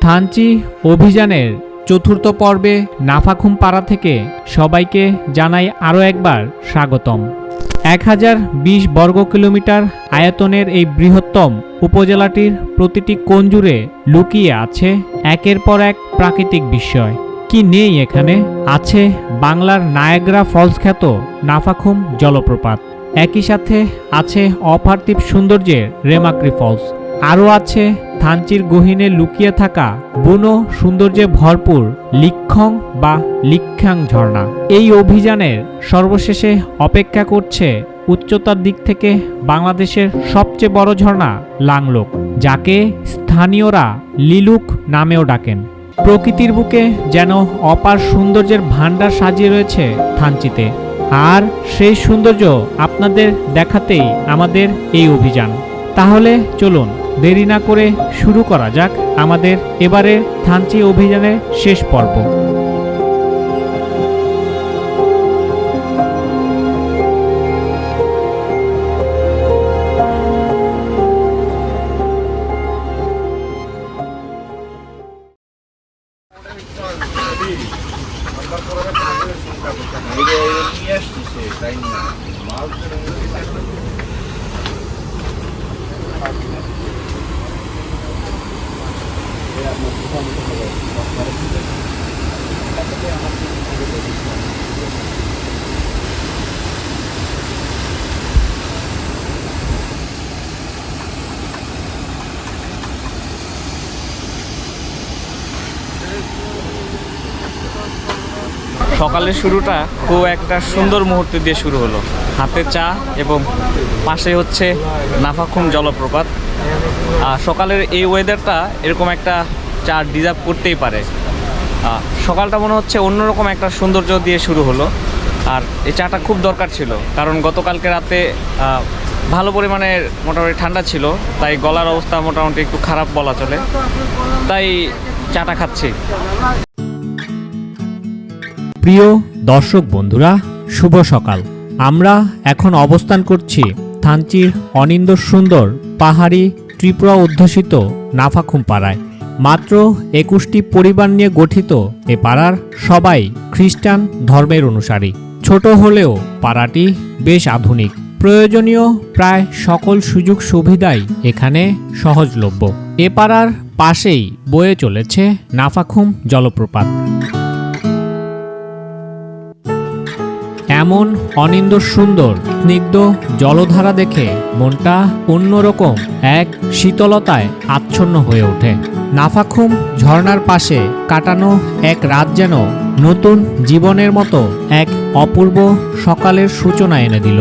থানচি অভিযানের চতুর্থ পর্বে নাফাখুম পাড়া থেকে সবাইকে জানাই আরও একবার স্বাগতম। এক হাজার বিশ বর্গ কিলোমিটার আয়তনের এই বৃহত্তম উপজেলাটির প্রতিটি কোণ লুকিয়ে আছে একের পর এক প্রাকৃতিক বিস্ময়। কি নেই এখানে? আছে বাংলার নায়াগ্রা ফলস খ্যাত নাফাখুম জলপ্রপাত। একই সাথে আছে অপার্থিব সৌন্দর্যের রেমাক্রি ফলস। আরও আছে থানচির গহিনে লুকিয়ে থাকা বুনো সৌন্দর্যে ভরপুর লিক্ষং বা লিক্ষাং ঝর্ণা। এই অভিযানের সর্বশেষে অপেক্ষা করছে উচ্চতার দিক থেকে বাংলাদেশের সবচেয়ে বড় ঝর্ণা লাংলোক, যাকে স্থানীয়রা লিলুক নামেও ডাকেন। প্রকৃতির বুকে যেন অপার সৌন্দর্যের ভাণ্ডার সাজিয়ে রয়েছে থানচিতে। আর সেই সৌন্দর্য আপনাদের দেখাতেই আমাদের এই অভিযান। তাহলে চলুন দেরি না করে শুরু করা যাক আমাদের এবারে থানচি অভিযানের শেষ পর্ব। সকালের শুরুটা খুব একটা সুন্দর মুহূর্ত দিয়ে শুরু হলো। হাতে চা এবং পাশে হচ্ছে নাফাখুম জলপ্রপাত। আর সকালের এই ওয়েদারটা এরকম একটা চা ডিজার্ভ করতেই পারে। সকালটা মনে হচ্ছে অন্যরকম একটা সৌন্দর্য দিয়ে শুরু হলো। আর এই চাটা খুব দরকার ছিল, কারণ গতকালকে রাতে ভালো পরিমাণে মোটামুটি ঠান্ডা ছিল, তাই গলার অবস্থা মোটামুটি একটু খারাপ বলা চলে। তাই চাটা খাচ্ছি। প্রিয় দর্শক বন্ধুরা, শুভ সকাল। আমরা এখন অবস্থান করছি থানচির অনিন্দ সুন্দর পাহাড়ি ত্রিপুরা অধ্যুষিত নাফাখুম পাড়ায় মাত্র একুশটি পরিবার নিয়ে গঠিত এ পাড়ার সবাই খ্রিস্টান ধর্মের অনুসারী। ছোট হলেও পাড়াটি বেশ আধুনিক। প্রয়োজনীয় প্রায় সকল সুযোগ সুবিধাই এখানে সহজলভ্য। এ পাড়ার পাশেই বয়ে চলেছে নাফাখুম জলপ্রপাত। এমন অনিন্দ সুন্দর, স্নিগ্ধ জলধারা দেখে মনটা অন্যরকম, এক শীতলতায় আচ্ছন্ন হয়ে ওঠে। নাফাখুম ঝর্ণার পাশে কাটানো এক রাত যেন নতুন জীবনের মতো এক অপূর্ব সকালের সূচনা এনে দিল।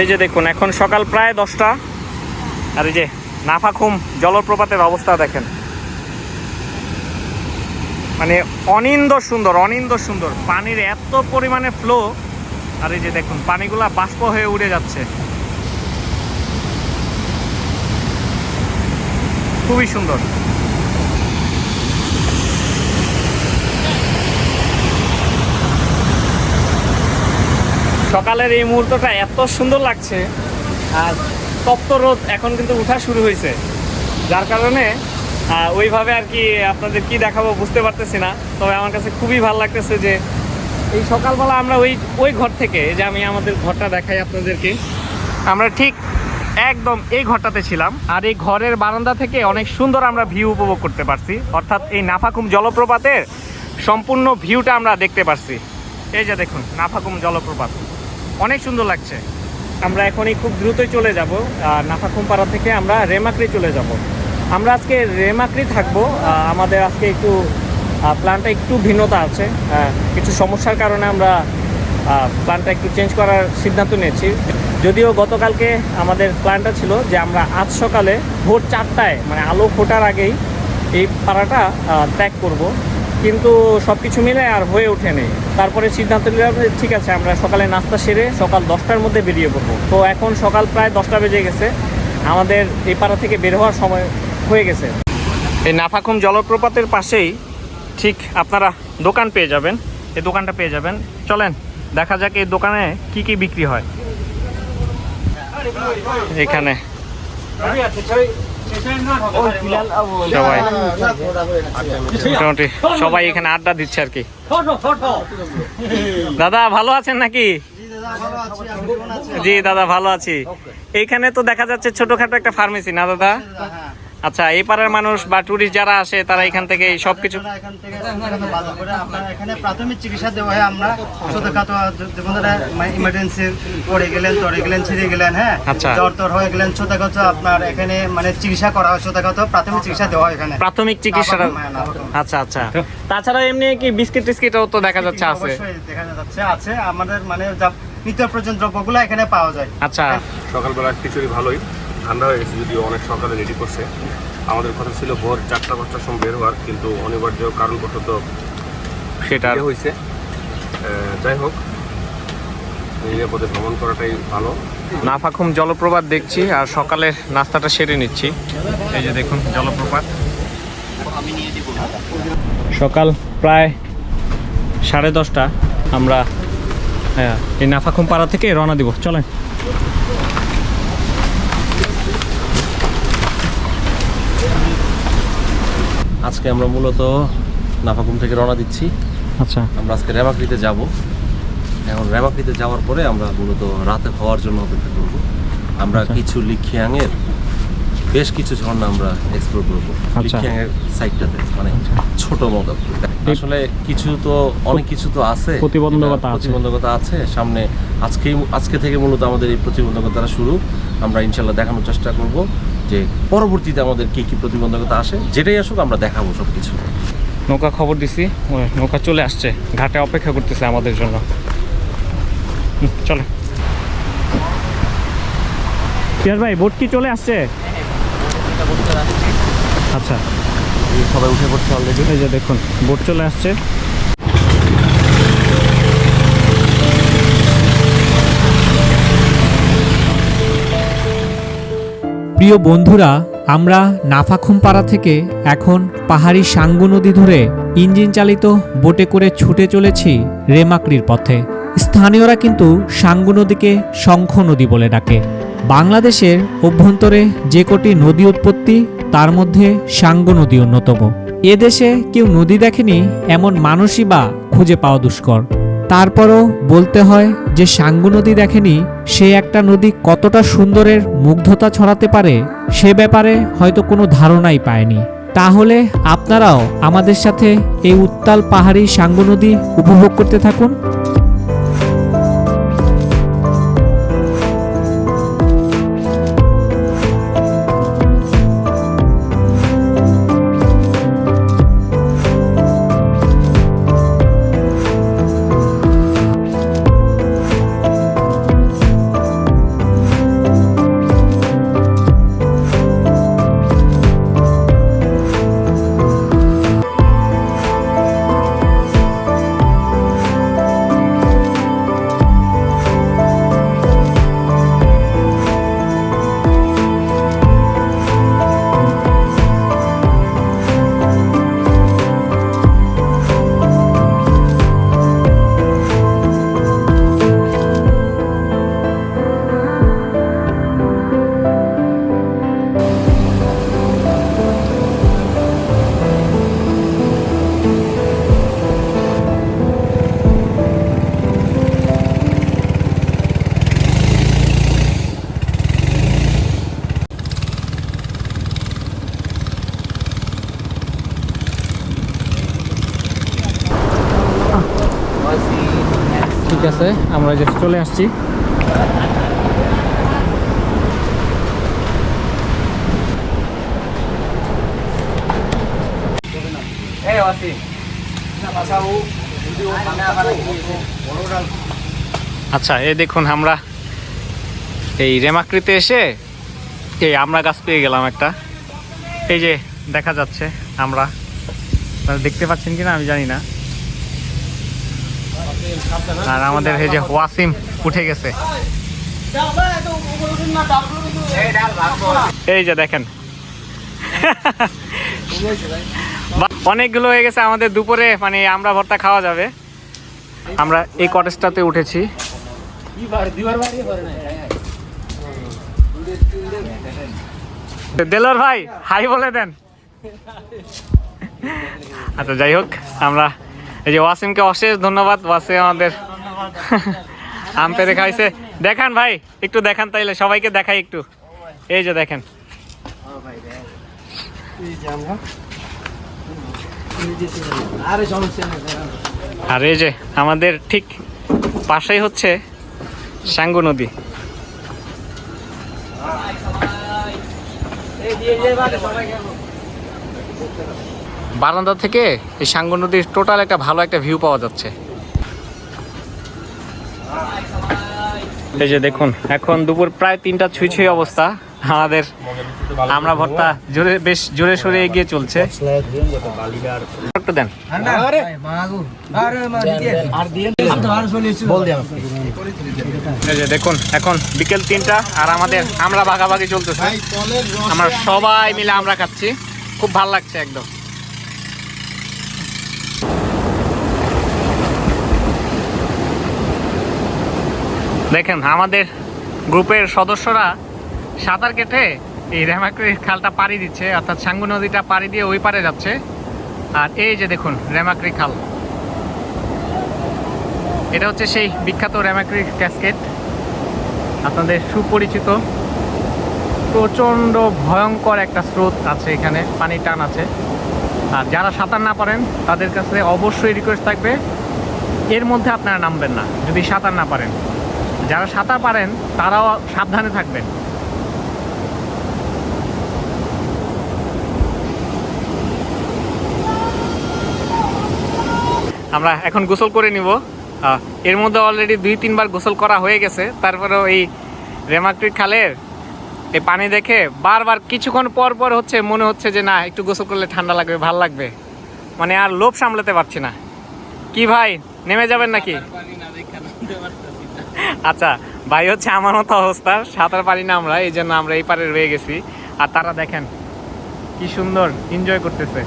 এই যে দেখুন, এখন সকাল প্রায় দশটা। আর এই যে নাফাখুম জলপ্রপাতের অবস্থা দেখেন। মানে অনিন্দ সুন্দর অনিন্দ সুন্দর। পানির এত পরিমাণে ফ্লো আর এই যে দেখুন, পানিগুলা বাষ্প হয়ে উড়ে যাচ্ছে। খুবই সুন্দর। সকালের এই মুহূর্তটা এত সুন্দর লাগছে, আর তপ্ত রোদ এখন কিন্তু উঠা শুরু হয়েছে। যার কারণে ওইভাবে আর কি আপনাদের কি দেখাবো বুঝতে পারতেছি না। তবে আমার কাছে খুবই ভালো লাগতেছে যে এই সকালবেলা আমরা ওই ওই ঘর থেকে যে আমি আমাদের ঘরটা দেখাই আপনাদেরকে, আমরা ঠিক একদম এই ঘরটাতে ছিলাম। আর এই ঘরের বারান্দা থেকে অনেক সুন্দর আমরা ভিউ উপভোগ করতে পারছি। অর্থাৎ এই নাফাকুম জলপ্রপাতের সম্পূর্ণ ভিউটা আমরা দেখতে পারছি। এই যে দেখুন, নাফাকুম জলপ্রপাত। অনেক সুন্দর লাগছে। আমরা এখনই খুব দ্রুতই চলে যাব আর নাফাকুম পাড়া থেকে আমরা রেমাক্রি চলে যাব। আমরা আজকে রেমাক্রি থাকব। আমাদের আজকে একটু প্ল্যানটা একটু ভিন্নতা আছে। আহ, কিছু সমস্যার কারণে আমরা প্ল্যানটা একটু চেঞ্জ করার সিদ্ধান্ত নিয়েছি। যদিও গতকালকে আমাদের প্ল্যানটা ছিল যে আমরা আজ সকালে ভোর চারটায় মানে আলো ফোটার আগেই এই পাড়াটা ত্যাগ করব। কিন্তু সব কিছু মিলে আর হয়ে ওঠেনি। তারপরে সিদ্ধান্ত নিলাম ঠিক আছে আমরা সকালে নাস্তা সেরে সকাল দশটার মধ্যে বেরিয়ে পড়ব। তো এখন সকাল প্রায় দশটা বেজে গেছে। আমাদের এই পাড়া থেকে বের হওয়ার সময় হয়ে গেছে। এই নাফাকুম জলপ্রপাতের পাশেই ঠিক আপনারা দোকান পেয়ে যাবেন। এই দোকানটা পেয়ে যাবেন। চলেন, দেখা যাক এই দোকানে কি কি বিক্রি হয়। এখানে। সবাই। মোটামুটি সবাই এখানে আড্ডা দিচ্ছে আর কি। দাদা, ভালো আছেন নাকি? জি, দাদা, ভালো আছি। এইখানে তো দেখা যাচ্ছে ছোটখাটো একটা ফার্মেসি, না দাদা? আচ্ছা এই পাড়ার মানুষ বা টুরিস্ট যারা আসে তারা এখান থেকে এই সবকিছু এখান থেকে প্রাথমিক চিকিৎসা দেওয়া হয় আমরা। ছোটখাটো ইমার্জেন্সি পড়ে গেলেন তরে গেলেন ছিঁড়ে গেলেন হ্যাঁ? আচ্ছা। জ্বর টর হয়ে গেলেন ছোটখাটো আপনার এখানে মানে চিকিৎসা করা হয় ছোটখাটো প্রাথমিক চিকিৎসা দেওয়া হয় এখানে। প্রাথমিক হ্যাঁ, রকম। আচ্ছা আচ্ছা। তাছাড়া এমনি কি বিস্কিট টিস্কিটও তো দেখা যাচ্ছে আছে? দেখা যাচ্ছে আছে। আমাদের মানে যা নিত্য প্রয়োজন দ্রব্যগুলো এখানে পাওয়া যায়। আচ্ছা। সকালবেলা খিচুড়ি ভালোই। ঠান্ডা হয়ে গেছে যদিও অনেক সকালে রেডি করছে। আমাদের কথা ছিল ভোর চারটা পাঁচটার সময় বের হওয়ার কিন্তু অনিবার্য কারণবশত সেটা ইয়ে হয়েছে। যাই হোক নিরাপদে ভ্রমণ করাটাই ভালো। নাফাখুম জলপ্রপাত দেখছি আর সকালের নাস্তাটা সেরে নিচ্ছি। এই যে দেখুন জলপ্রপাত। সকাল প্রায় সাড়ে দশটা আমরা হ্যাঁ, এই নাফাখুম পাড়া থেকে রওনা দিব। চলেন। আজকে আমরা মূলত নাফাকুম থেকে রওনা দিচ্ছি। আচ্ছা। আমরা আজকে রেবাকরিতে যাব। এখন রেবাকরিতে যাওয়ার পরে আমরা মূলত রাতে হওয়ার জন্য অপেক্ষা করব। আমরা আচ্ছা। কিছু লিখিয়াংয়ের বেশ কিছু ঝর্ণা আমরা এক্সপ্লোর করব। আচ্ছা। লিখিয়াংয়ের সাইডটাতে মানে ছোট মতো। আসলে কিছু তো অনেক কিছু তো আছে। প্রতিবন্ধকতা প্রতিবন্ধকতা আছে। সামনে আজকেই আজকে থেকে মূলত আমাদের এই প্রতিবন্ধকতাটা শুরু। আমরা ইনশাল্লাহ দেখানোর চেষ্টা করব। যে পরবর্তীতে আমাদের কি কি প্রতিবন্ধকতা আসে যেটাই আসুক আমরা দেখাবো সব কিছু নৌকা খবর দিছি নৌকা চলে আসছে ঘাটে অপেক্ষা করতেছে আমাদের জন্য। চলে। ভাই বোট কি চলে আসছে? আচ্ছা। সবাই উঠে পড়ছে অলরেডি এই যে দেখুন বোট চলে আসছে। প্রিয় বন্ধুরা, আমরা নাফাখুমপাড়া থেকে এখন পাহাড়ি সাঙ্গু নদী ধরে ইঞ্জিন চালিত বোটে করে ছুটে চলেছি রেমাকড়ির পথে। স্থানীয়রা কিন্তু সাঙ্গু নদীকে শঙ্খ নদী বলে ডাকে। বাংলাদেশের অভ্যন্তরে যে কটি নদী উৎপত্তি, তার মধ্যে সাঙ্গু নদী অন্যতম। এদেশে কেউ নদী দেখেনি, এমন মানুষই বা খুঁজে পাওয়া দুষ্কর। তারপরও বলতে হয় যে সাঙ্গু নদী দেখেনি, সে একটা নদী কতটা সুন্দরের মুগ্ধতা ছড়াতে পারে, সে ব্যাপারে হয়তো কোনো ধারণাই পায়নি। তাহলে আপনারাও আমাদের সাথে এই উত্তাল পাহাড়ি সাঙ্গু নদী উপভোগ করতে থাকুন। ঠিক আছে আমরা যে চলে আসছি। আচ্ছা এই দেখুন আমরা এই রেমাকৃতে এসে এই আমরা গাছ পেয়ে গেলাম একটা। এই যে দেখা যাচ্ছে আমরা। দেখতে পাচ্ছেন কিনা আমি জানি না। আর আমাদের এই যে ওয়াসিম উঠে গেছে। এই যে দেখেন। অনেকগুলো হয়ে গেছে আমাদের দুপুরে মানে আমরা ভর্তা খাওয়া যাবে। আমরা এই কটেজটাতে উঠেছি। দেলোর ভাই, হাই বলে দেন। আচ্ছা যাই হোক, আমরা এই যে ওয়াসিমকে অশেষ ধন্যবাদ ওয়াসিম আমাদের আম পেরে খাইছে। দেখান ভাই একটু দেখান তাইলে সবাইকে দেখাই একটু। এই যে দেখেন। আর এই যে আমাদের ঠিক পাশেই হচ্ছে সাঙ্গু নদী। বারান্দা থেকে এই সাঙ্গু নদীর টোটাল একটা ভালো একটা ভিউ পাওয়া যাচ্ছে। এই যে দেখুন, এখন দুপুর প্রায় তিনটা ছুঁই ছুঁই অবস্থা। আমাদের আমরা ভর্তা জোরে, বেশ জোরে সোরে এগিয়ে চলছে। দেন। দেখুন, এখন বিকেল তিনটা আর আমাদের আমরা ভাগাভাগি চলতেছে। আমরা সবাই মিলে আমরা খাচ্ছি। খুব ভালো লাগছে একদম। দেখেন, আমাদের গ্রুপের সদস্যরা সাঁতার কেটে এই রেমাক্রির খালটা পাড়ি দিচ্ছে, অর্থাৎ সাঙ্গু নদীটা পাড়ি দিয়ে ওই পারে যাচ্ছে। আর এই যে দেখুন রেমাক্রি খাল। এটা হচ্ছে সেই বিখ্যাত রেমাক্রি ক্যাসকেট আপনাদের সুপরিচিত। প্রচণ্ড ভয়ঙ্কর একটা স্রোত আছে এখানে পানির টান আছে। আর যারা সাঁতার না পারেন, তাদের কাছে অবশ্যই রিকোয়েস্ট থাকবে। এর মধ্যে আপনারা নামবেন না, যদি সাঁতার না পারেন। যারা সাঁতার পারেন, তারাও সাবধানে থাকবেন। আমরা এখন গোসল করে নিব। এর মধ্যে অলরেডি দুই, তিনবার গোসল করা হয়ে গেছে। তারপরেও এই রেমাক্রিক খালের এই পানি দেখে বারবার কিছুক্ষণ পর পর হচ্ছে মনে হচ্ছে যে, না, একটু গোসল করলে ঠান্ডা লাগবে, ভালো লাগবে। মানে আর লোভ সামলাতে পারছি না। কি ভাই, নেমে যাবেন নাকি? আচ্ছা ভাই হচ্ছে আমার মতো অবস্থা, সাঁতার পারি না আমরা, এই জন্য আমরা এই পারে রয়ে গেছি। আর তারা দেখেন, কি সুন্দর এনজয় করতেছে।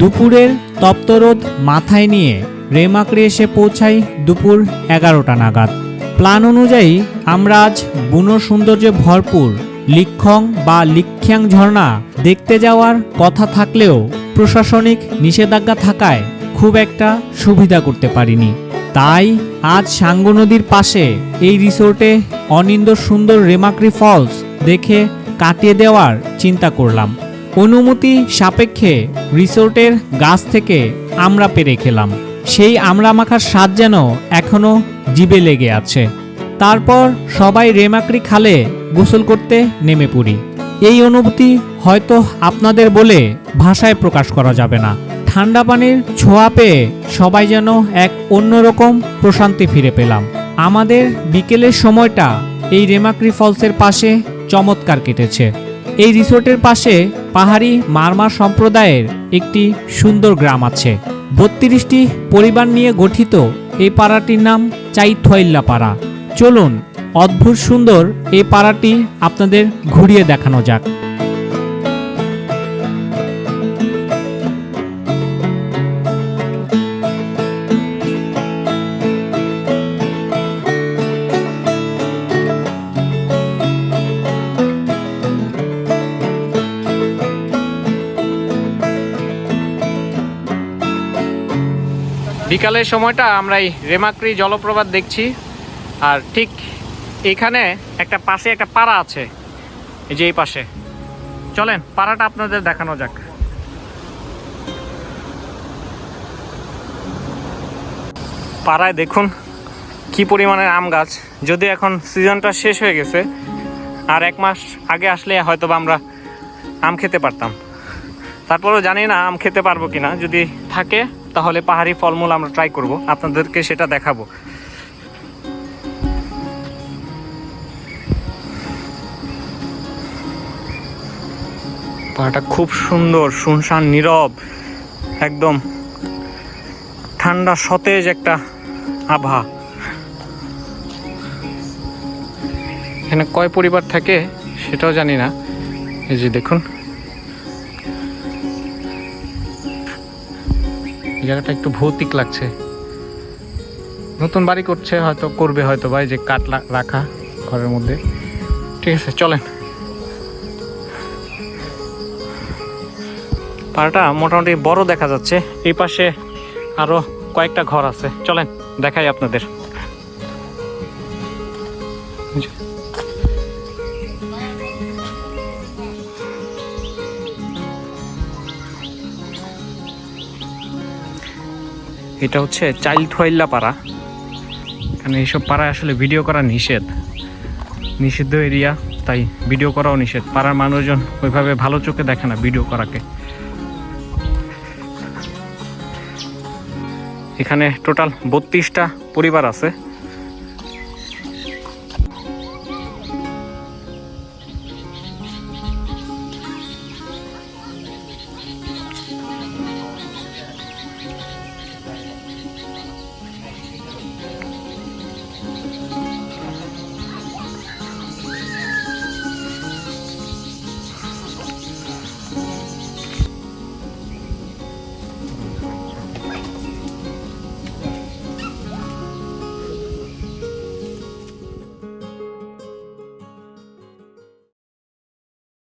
দুপুরের তপ্তরোদ মাথায় নিয়ে রেমাকড়ে এসে পৌঁছাই দুপুর এগারোটা নাগাদ। প্ল্যান অনুযায়ী আমরা আজ বুনো সৌন্দর্যে ভরপুর লিক্ষং বা লিখ্যাং ঝর্ণা দেখতে যাওয়ার কথা থাকলেও প্রশাসনিক নিষেধাজ্ঞা থাকায় খুব একটা সুবিধা করতে পারিনি। তাই আজ সাঙ্গু নদীর পাশে এই রিসোর্টে অনিন্দ সুন্দর রেমাক্রি ফলস দেখে কাটিয়ে দেওয়ার চিন্তা করলাম। অনুমতি সাপেক্ষে রিসোর্টের গাছ থেকে আমরা পেরে খেলাম। সেই আমড়া মাখার স্বাদ যেন এখনও জিবে লেগে আছে। তারপর সবাই রেমাকড়ি খালে গোসল করতে নেমে পড়ি। এই অনুভূতি হয়তো আপনাদের বলে ভাষায় প্রকাশ করা যাবে না। ঠান্ডা পানির ছোঁয়া পেয়ে সবাই যেন এক অন্যরকম প্রশান্তি ফিরে পেলাম। আমাদের বিকেলের সময়টা এই রেমাক্রি ফলসের পাশে চমৎকার কেটেছে। এই রিসোর্টের পাশে পাহাড়ি মারমা সম্প্রদায়ের একটি সুন্দর গ্রাম আছে। বত্রিশটি পরিবার নিয়ে গঠিত এই পাড়াটির নাম চাইথইল্লা পাড়া চলুন অদ্ভুত সুন্দর এই পাড়াটি আপনাদের ঘুরিয়ে দেখানো যাক। বিকালের সময়টা আমরা এই রেমাক্রি জলপ্রপাত দেখছি। আর ঠিক এখানে একটা পাশে একটা পাড়া আছে। এই যে এই পাশে। চলেন, পাড়াটা আপনাদের দেখানো যাক। পাড়ায় দেখুন কি পরিমাণের আম গাছ। যদি এখন সিজনটা শেষ হয়ে গেছে, আর এক মাস আগে আসলে হয়তো আমরা আম খেতে পারতাম। তারপরেও জানি না আম খেতে পারব কিনা। যদি থাকে তাহলে পাহাড়ি ফলমূল আমরা ট্রাই করব, আপনাদেরকে সেটা দেখাবো। পাহাড়টা খুব সুন্দর, শুনশান নীরব, একদম ঠান্ডা সতেজ একটা আভা এখানে কয় পরিবার থাকে সেটাও জানি না। এই যে দেখুন জায়গাটা একটু ভৌতিক লাগছে। নতুন বাড়ি করছে, হয়তো করবে, হয়তো ভাই যে কাঠ রাখা ঘরের মধ্যে। ঠিক আছে, চলেন। পাড়াটা মোটামুটি বড় দেখা যাচ্ছে। এই পাশে আরও কয়েকটা ঘর আছে। চলেন, দেখাই আপনাদের। এটা হচ্ছে চাইল্ড হোয়াইল্লা পাড়া। এখানে এইসব পাড়ায় আসলে ভিডিও করা নিষেধ। নিষিদ্ধ এরিয়া, তাই ভিডিও করাও নিষেধ। পাড়ার মানুষজন ওইভাবে ভালো চোখে দেখে না ভিডিও করাকে। এখানে টোটাল বত্রিশটা পরিবার আছে।